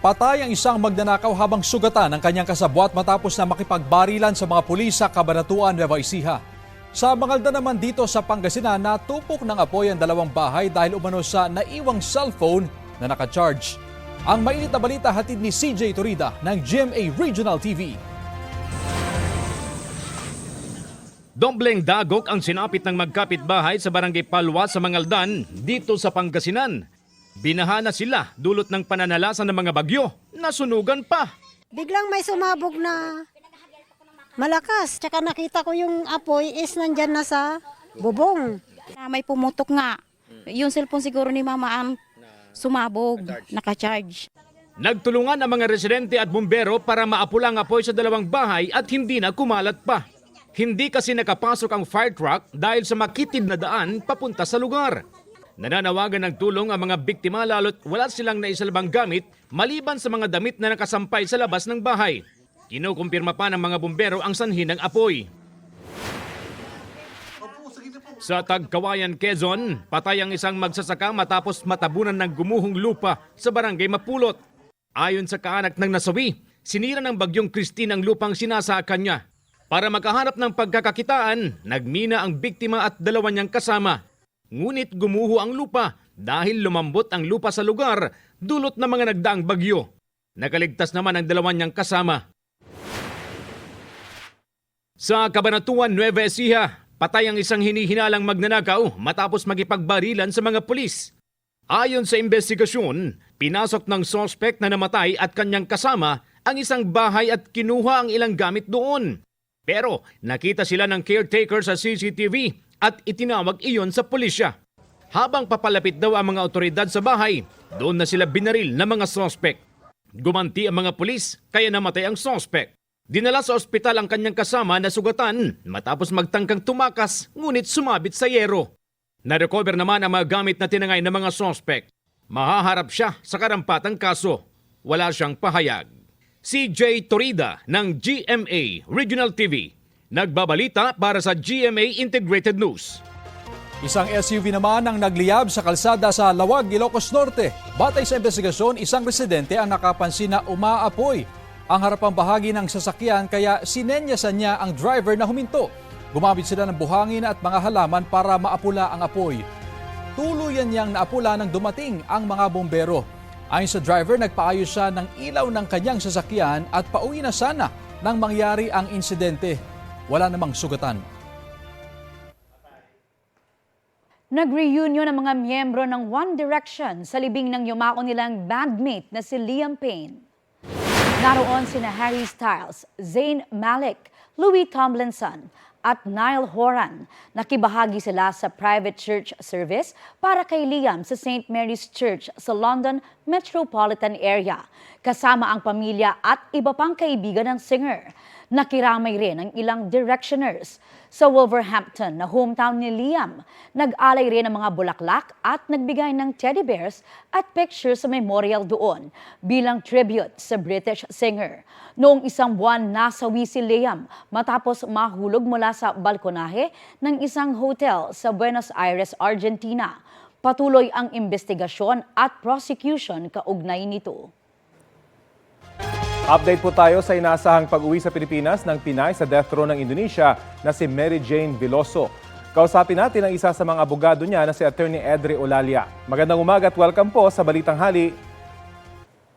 Patay ang isang magnanakaw habang sugatan ang kanyang kasabwat matapos na makipagbarilan sa mga pulis sa Cabanatuan, Nueva Ecija. Sa Mangalda naman dito sa Pangasinan, natupok ng apoy ang dalawang bahay dahil umano sa naiwang cellphone na nakacharge. Ang mainit na balita hatid ni CJ Torida ng GMA Regional TV. Dombleng dagok ang sinapit ng magkapitbahay sa barangay Palwa sa Mangaldan dito sa Pangasinan. Binaha na sila dulot ng pananalasan ng mga bagyo. Nasunugan pa. Biglang may sumabog na malakas. Tsaka nakita ko yung apoy is nandyan na sa bubong. Na may pumutok nga. Yung cellphone siguro ni mama ang sumabog, naka-charge. Nagtulungan ang mga residente at bumbero para maapula ang apoy sa dalawang bahay at hindi na kumalat pa. Hindi kasi nakapasok ang fire truck dahil sa makitid na daan papunta sa lugar. Nananawagan ng tulong ang mga biktima lalo't wala silang naisalbang gamit maliban sa mga damit na nakasampay sa labas ng bahay. Kinukumpirma pa ng mga bumbero ang sanhi ng apoy. Sa Tagkawayan, Quezon, patay ang isang magsasaka matapos matabunan ng gumuhong lupa sa barangay Mapulot. Ayon sa kaanak ng nasawi, sinira ng bagyong Christine ang lupang sinasaakan niya. Para makahanap ng pagkakakitaan, nagmina ang biktima at dalawa niyang kasama. Ngunit gumuho ang lupa dahil lumambot ang lupa sa lugar dulot ng mga nagdaang bagyo. Nakaligtas naman ang dalawa niyang kasama. Sa Cabanatuan, Nueva Ecija, patay ang isang hinihinalang magnanakaw matapos makipagbarilan sa mga pulis. Ayon sa investigasyon, pinasok ng sospek na namatay at kanyang kasama ang isang bahay at kinuha ang ilang gamit doon. Pero nakita sila ng caretaker sa CCTV at itinawag iyon sa pulisya. Habang papalapit daw ang mga otoridad sa bahay, doon na sila binaril ng mga sospek. Gumanti ang mga pulis kaya namatay ang sospek. Dinala sa ospital ang kanyang kasama na sugatan matapos magtangkang tumakas ngunit sumabit sa yero. Na-recover naman ang mga gamit na tinangay ng mga sospek. Mahaharap siya sa karampatang kaso. Wala siyang pahayag. CJ Torida ng GMA Regional TV. Nagbabalita para sa GMA Integrated News. Isang SUV naman ang nagliyab sa kalsada sa Lawag, Ilocos Norte. Batay sa investigasyon, isang residente ang nakapansin na umaapoy ang harapang bahagi ng sasakyan kaya sinenyasan niya ang driver na huminto. Gumamit sila ng buhangin at mga halaman para maapula ang apoy. Tuluyan niyang naapula nang dumating ang mga bombero. Ayon sa driver, nagpaayos siya ng ilaw ng kanyang sasakyan at pauwi na sana nang mangyari ang insidente. Wala namang sugatan. Nag-reunion ang mga miyembro ng One Direction sa libing ng yumao nilang bandmate na si Liam Payne. Naroon sina Harry Styles, Zayn Malik, Louis Tomlinson at Niall Horan. Nakibahagi sila sa private church service para kay Liam sa St. Mary's Church sa London metropolitan area. Kasama ang pamilya at iba pang kaibigan ng singer. Nakiramay rin ang ilang directioners. Sa Wolverhampton na hometown ni Liam, nag-alay rin ng mga bulaklak at nagbigay ng teddy bears at pictures sa memorial doon bilang tribute sa British singer. Noong isang buwan, nasawi si Liam matapos mahulog mula sa balkonahe ng isang hotel sa Buenos Aires, Argentina. Patuloy ang investigasyon at prosecution kaugnay nito. Update po tayo sa inasahang pag-uwi sa Pilipinas ng Pinay sa death row ng Indonesia na si Mary Jane Veloso. Kausapin natin ang isa sa mga abogado niya na si Attorney Edre Olalia. Magandang umaga at welcome po sa Balitang Hali.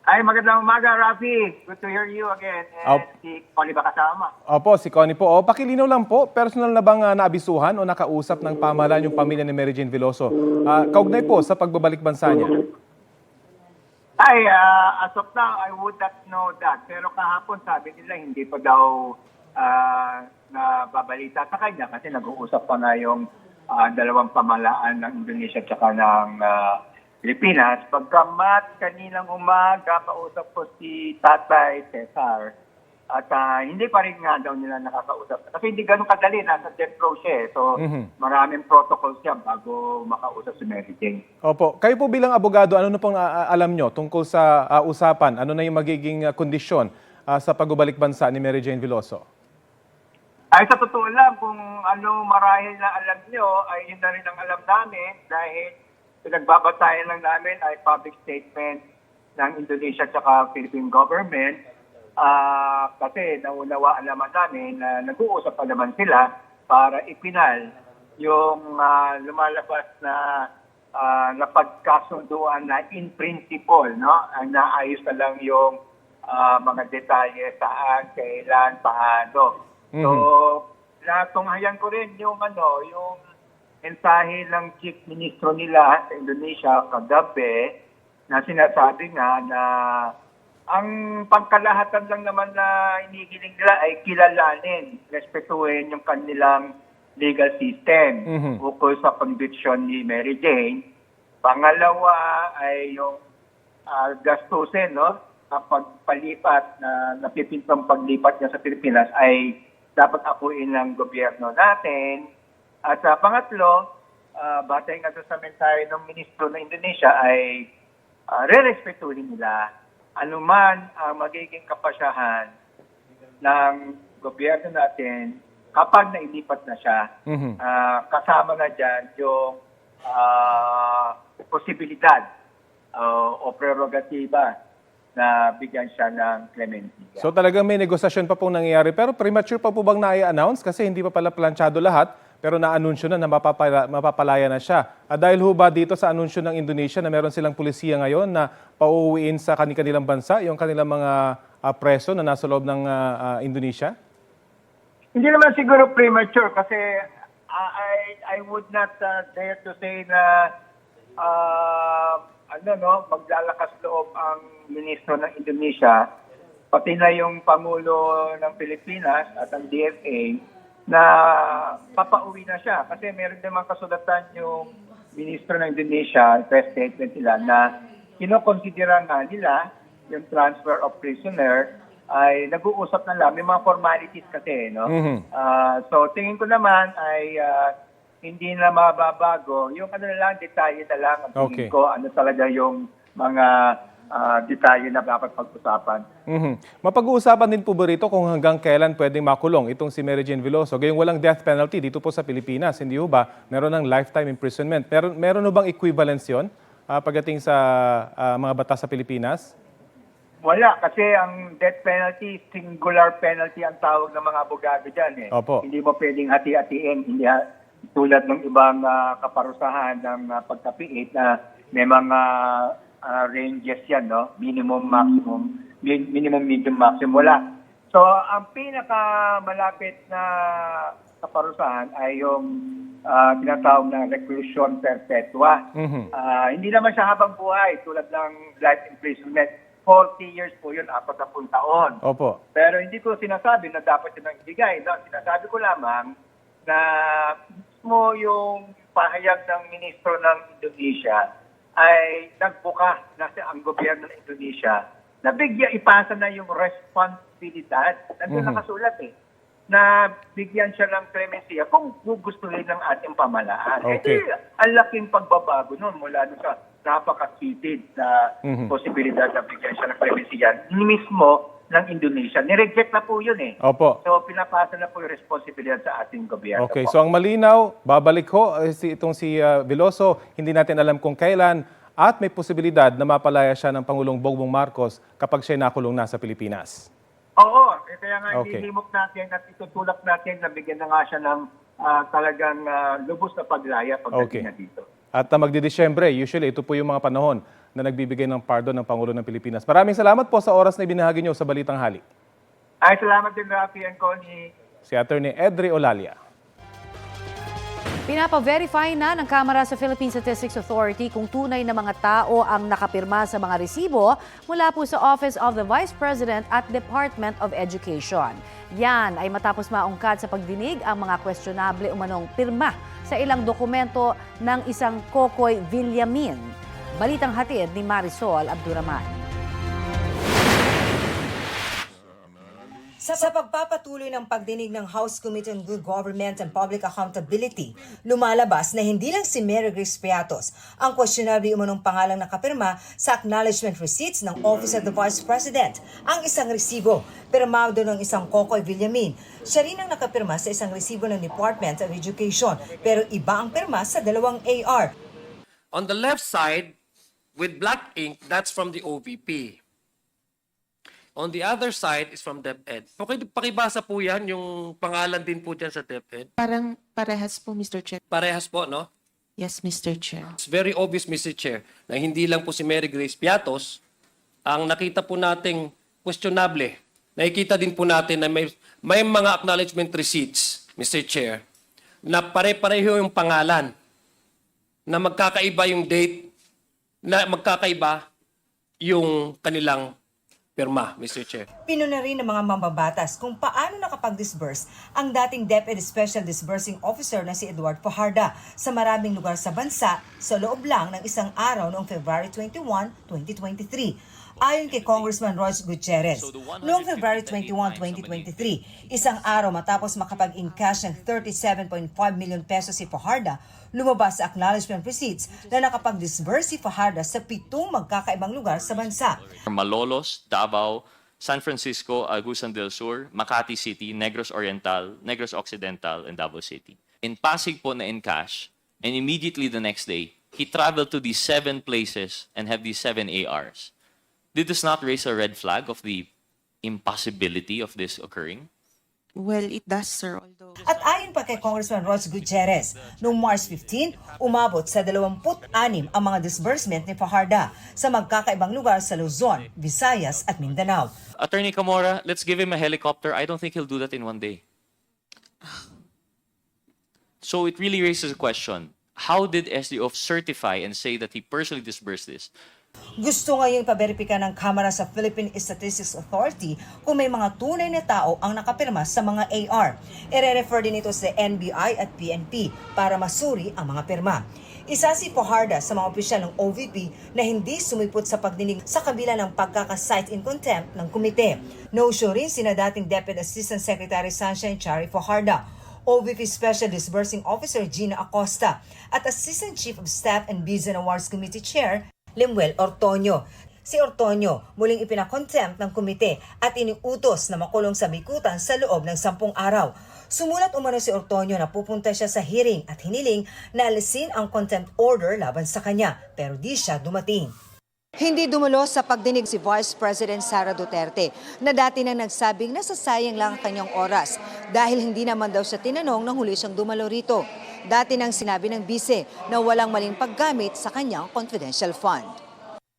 Ay, magandang umaga, Rafi. Good to hear you again. And Op. si Connie ba kasama? Opo, si Connie po. O, pakilinaw lang po, personal na bang ah, naabisuhan o nakausap ng pamahalaan yung pamilya ni Mary Jane Veloso? Ah, kaugnay po sa pagbabalik bansa niya. Ay, ah, as of now, I would not know that. Pero kahapon sabi nila hindi pa daw ah, nababalita sa kanya kasi nag-uusap pa nga yung ah, dalawang pamalaan ng Indonesia at saka ng ah, Pilipinas. Pagkamat kaninang umaga, kausap ko si Tatay Cesar. At ah, hindi pa rin nga daw nila nakakausap. Kasi hindi ganun kadali, nasa death row siya. eh. So, Mhm. maraming protocols siya bago makausap si Mary Jane. Opo, kayo po bilang abogado, ano na pong ah, alam nyo tungkol sa ah, usapan? Ano na yung magiging ah, kondisyon ah, sa pagbabalik bansa ni Mary Jane Veloso? Ay sa totoo lang, kung ano marahil na alam nyo, ay yun na rin ang alam namin dahil pinagbabatayan lang namin ay public statement ng Indonesia at Philippine government Ah, kasi naunawaan naman namin na nag-uusap pa naman sila para ipinal yung ah, lumalabas na uh, napagkasunduan na in principle, no? Ang naayos na lang yung ah, mga detalye saan, kailan, paano. So, natunghayan ko rin yung ano, yung mensahe ng chief ministro nila sa Indonesia kagabi na sinasabi nga na ang pangkalahatan lang naman na inigiling nila ay kilalanin, respetuhin yung kanilang legal system Mhm. ukol sa conviction ni Mary Jane. Pangalawa ay yung ah, gastusin, no? Kapag palipat na napipintang paglipat niya sa Pilipinas ay dapat akuin ng gobyerno natin. At sa pangatlo, uh, batay nga sa mensahe ng ministro ng Indonesia ay uh, re-respetuhin nila anuman ang magiging kapasyahan ng gobyerno natin kapag nailipat na siya. Mhm. Ah, kasama na dyan yung ah, posibilidad ah, o prerogatiba na bigyan siya ng clemency. So talagang may negosasyon pa pong nangyayari pero premature pa po bang na-announce kasi hindi pa pala planchado lahat pero na-anunsyo na na mapapala, mapapalaya na siya. Ah, dahil ho ba dito sa anunsyo ng Indonesia na meron silang pulisiya ngayon na pauuwiin sa kanilang bansa yung kanilang mga ah, preso na nasa loob ng ah, ah, Indonesia? Hindi naman siguro premature kasi uh, I I would not uh, dare to say na uh, ano no, maglalakas loob ang ministro ng Indonesia pati na yung pangulo ng Pilipinas at ang DFA na papauwi na siya kasi meron namang kasulatan yung ministro ng Indonesia, press statement nila na kinokonsidera nga nila yung transfer of prisoner ay nag-uusap na lang. May mga formalities kasi, no? Mhm. Ah, so, tingin ko naman ay ah, hindi na mababago. Yung ano na lang, detalye na lang. Ang tingin Okay. ko, ano talaga yung mga ah, detalye na dapat pag-usapan. Mhm. Mapag-uusapan din po ba rito kung hanggang kailan pwedeng makulong itong si Mary Jane Veloso? Gayong walang death penalty dito po sa Pilipinas, hindi ho ba? Meron ng lifetime imprisonment. Meron, meron ho bang equivalence yun ah, pagdating sa ah, mga batas sa Pilipinas? Wala, kasi ang death penalty, singular penalty ang tawag ng mga abogado dyan. Eh. Opo. Hindi mo pwedeng hati-hatiin. Hindi ha- tulad ng ibang ah, kaparusahan ng ah, pagkapiit na may mga ah, ranges yan, no? Minimum, maximum, min- minimum, medium, maximum. Wala. So, ang pinakamalapit na kaparusahan ay yung tinatawag na reclusion perpetua. Mhm. Ah, hindi naman siya habang buhay tulad ng life imprisonment. 40 years po yun, 40 taon. Opo. Pero hindi ko sinasabi na dapat yun ang ibigay. No? Sinasabi ko lamang na mismo yung pahayag ng ministro ng Indonesia ay nagbuka na si ang gobyerno ng Indonesia na bigyan ipasa na yung responsibilidad. Nandun Mhm. nakasulat eh na bigyan siya ng clemency kung gugustuhin ng ating pamalaan. Okay. Eh, ang laking pagbabago nun mula doon sa napaka-seated na Mhm. posibilidad na bigyan siya ng clemency yan. Ni mismo ng Indonesia. Nireject na po yun eh. Opo. So, pinapasa na po yung responsibilidad sa ating gobyerno Okay, po. so ang malinaw, babalik ho eh, si, itong si ah, Veloso, hindi natin alam kung kailan at may posibilidad na mapalaya siya ng Pangulong Bongbong Marcos kapag siya nakulong na sa Pilipinas. Oo, eh, kaya nga Okay. hinihimok natin at itutulak natin na bigyan na nga siya ng ah, talagang ah, lubos na paglaya pagdating Okay. na dito. At uh, magdidesyembre, usually ito po yung mga panahon na nagbibigay ng pardon ng Pangulo ng Pilipinas. Maraming salamat po sa oras na ibinahagi niyo sa Balitang Hali. Ay, salamat din Rafi and Connie. Si Attorney Edre Olalia. Pinapa-verify na ng Kamara sa Philippine Statistics Authority kung tunay na mga tao ang nakapirma sa mga resibo mula po sa Office of the Vice President at Department of Education. Yan ay matapos maungkad sa pagdinig ang mga questionable umanong pirma sa ilang dokumento ng isang Kokoy Villamin. Balitang hatid ni Marisol Abduraman. Sa, sa pagpapatuloy ng pagdinig ng House Committee on Good Government and Public Accountability, lumalabas na hindi lang si Mary Grace Piatos ang questionable umunong pangalang nakapirma sa acknowledgement receipts ng Office of the Vice President. Ang isang resibo, pirmado ng isang Kokoy Villamin. Siya rin ang nakapirma sa isang resibo ng Department of Education, pero iba ang pirma sa dalawang AR. On the left side, with black ink, that's from the OVP. On the other side is from DepEd. Okay, pakibasa po yan, yung pangalan din po dyan sa DepEd. Parang parehas po, Mr. Chair. Parehas po, no? Yes, Mr. Chair. It's very obvious, Mr. Chair, na hindi lang po si Mary Grace Piatos ang nakita po nating questionable. Nakikita din po natin na may, may mga acknowledgement receipts, Mr. Chair, na pare-pareho yung pangalan, na magkakaiba yung date, na magkakaiba yung kanilang pirma, Mr. Chair. Pinuna rin ng mga mambabatas kung paano nakapag-disburse ang dating DepEd Special Disbursing Officer na si Eduard Fajarda sa maraming lugar sa bansa sa loob lang ng isang araw noong February 21, 2023. Ayon kay Congressman Royce Gutierrez, noong February 21, 2023, isang araw matapos makapag-encash ng 37.5 million pesos si Fajarda, lumabas sa acknowledgement receipts na nakapag-disburse si Fajarda sa pitong magkakaibang lugar sa bansa. Malolos, Davao, San Francisco, Agusan del Sur, Makati City, Negros Oriental, Negros Occidental, and Davao City. In Pasig po na in cash, and immediately the next day, he traveled to these seven places and have these seven ARs. Did this not raise a red flag of the impossibility of this occurring? Well, it does, sir. Although... At ayon pa kay Congressman Ross Gutierrez, noong March 15, umabot sa 26 ang mga disbursement ni Fajarda sa magkakaibang lugar sa Luzon, Visayas at Mindanao. Attorney Camora, let's give him a helicopter. I don't think he'll do that in one day. So it really raises a question. How did SDOF certify and say that he personally disbursed this? Gusto ngayong paberipika ng Kamara sa Philippine Statistics Authority kung may mga tunay na tao ang nakapirma sa mga AR. Ire-refer din ito sa NBI at PNP para masuri ang mga pirma. Isa si Fajarda sa mga opisyal ng OVP na hindi sumipot sa pagdinig sa kabila ng pagkakasight in contempt ng komite. No-show rin sina dating Deputy Assistant Secretary Sunshine Chari Fajarda, OVP Special Disbursing Officer Gina Acosta at Assistant Chief of Staff and Bids Awards Committee Chair Lemuel Ortonio. Si Ortonio muling ipinakontempt ng komite at iniutos na makulong sa bikutan sa loob ng sampung araw. Sumulat umano si Ortonio na pupunta siya sa hearing at hiniling na alisin ang contempt order laban sa kanya pero di siya dumating. Hindi dumulo sa pagdinig si Vice President Sara Duterte na dati na nagsabing nasasayang lang ang kanyang oras dahil hindi naman daw siya tinanong nang huli siyang dumalo rito. Dati nang sinabi ng bise na walang maling paggamit sa kanyang confidential fund.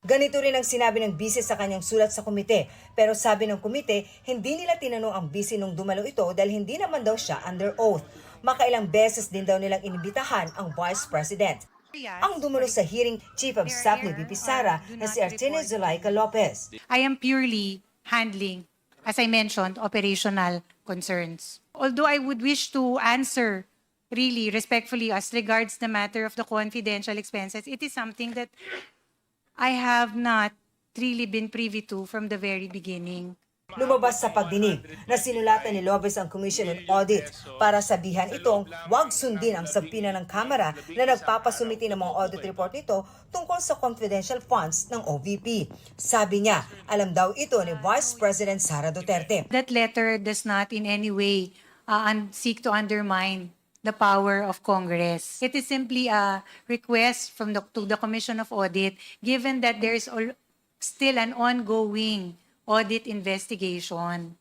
Ganito rin ang sinabi ng bise sa kanyang sulat sa komite. Pero sabi ng komite, hindi nila tinanong ang bise nung dumalo ito dahil hindi naman daw siya under oath. Makailang beses din daw nilang inibitahan ang Vice President. Ang dumalo sa hearing, Chief of Staff ni VP Sara na si Artine Zulaika Lopez. I am purely handling, as I mentioned, operational concerns. Although I would wish to answer really respectfully as regards the matter of the confidential expenses, it is something that I have not really been privy to from the very beginning. Lumabas sa pagdinig na sinulatan ni Lopez ang Commission on Audit para sabihan itong wag sundin ang sabpina ng Kamara na nagpapasumiti ng mga audit report nito tungkol sa confidential funds ng OVP. Sabi niya, alam daw ito ni Vice President Sara Duterte. That letter does not in any way uh, seek to undermine the power of Congress. It is simply a request from the, to the Commission of Audit, given that there is still an ongoing audit investigation.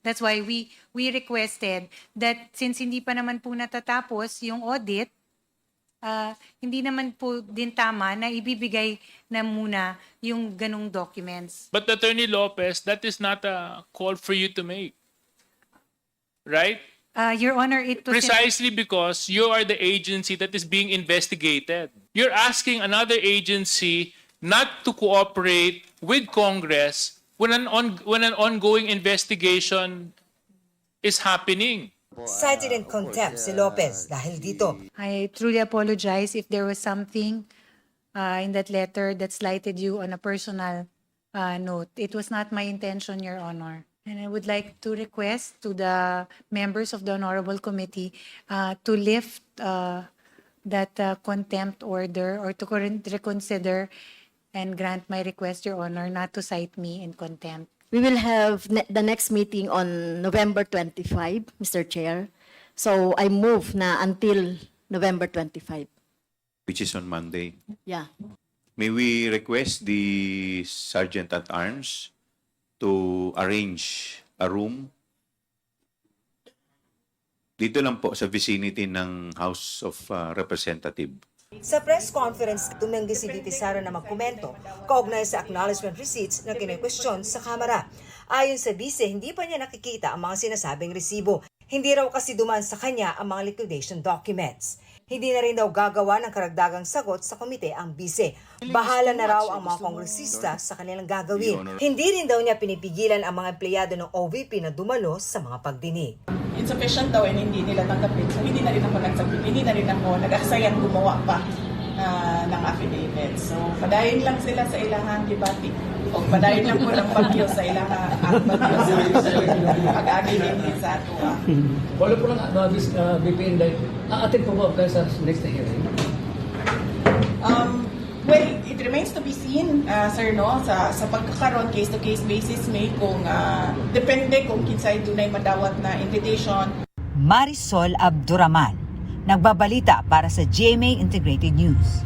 That's why we we requested that since hindi pa naman po natatapos yung audit, ah, hindi naman po din tama na ibibigay na muna yung ganong documents. But Attorney Lopez, that is not a call for you to make. Right? Uh, Your Honor, it was... Precisely because you are the agency that is being investigated. You're asking another agency not to cooperate with Congress when an on, when an ongoing investigation is happening. Cited in contempt si Lopez dahil dito. I truly apologize if there was something uh, in that letter that slighted you on a personal uh, note. It was not my intention, Your Honor. And I would like to request to the members of the Honorable Committee uh, to lift uh, that uh, contempt order or to current- reconsider and grant my request, Your Honor, not to cite me in contempt. We will have ne- the next meeting on November 25, Mr. Chair. So I move na until November 25. which is on Monday. Yeah. may we request the Sergeant at Arms to arrange a room dito lang po sa vicinity ng House of uh, Representative. Sa press conference, tumanggi si VP Sara na magkomento kaugnay sa acknowledgement receipts na kinikwestiyon sa Kamara. Ayon sa bise, hindi pa niya nakikita ang mga sinasabing resibo. Hindi raw kasi duman sa kanya ang mga liquidation documents. Hindi na rin daw gagawa ng karagdagang sagot sa komite ang bise. Bahala na raw ang mga kongresista sa kanilang gagawin. Hindi rin daw niya pinipigilan ang mga empleyado ng OVP na dumalo sa mga pagdinig. insufficient daw and hindi nila tanggapin. So hindi na rin ako nagsabit, hindi na rin ako nag-asayan gumawa pa ah, ng affidavit. So padayon lang sila sa ilahan debate. O padayon lang po ng bagyo sa ilahan ang bagyo sa pag-agi din sa ato. ah. Wala po lang no, this uh, BPN dahil aatin po ba kayo sa next hearing? Um, well, it remains to be seen, ah, sir, no, sa, sa pagkakaroon, case-to-case basis may kung ah, depende kung kinsay tunay madawat na invitation Marisol Abduraman, nagbabalita para sa GMA Integrated News.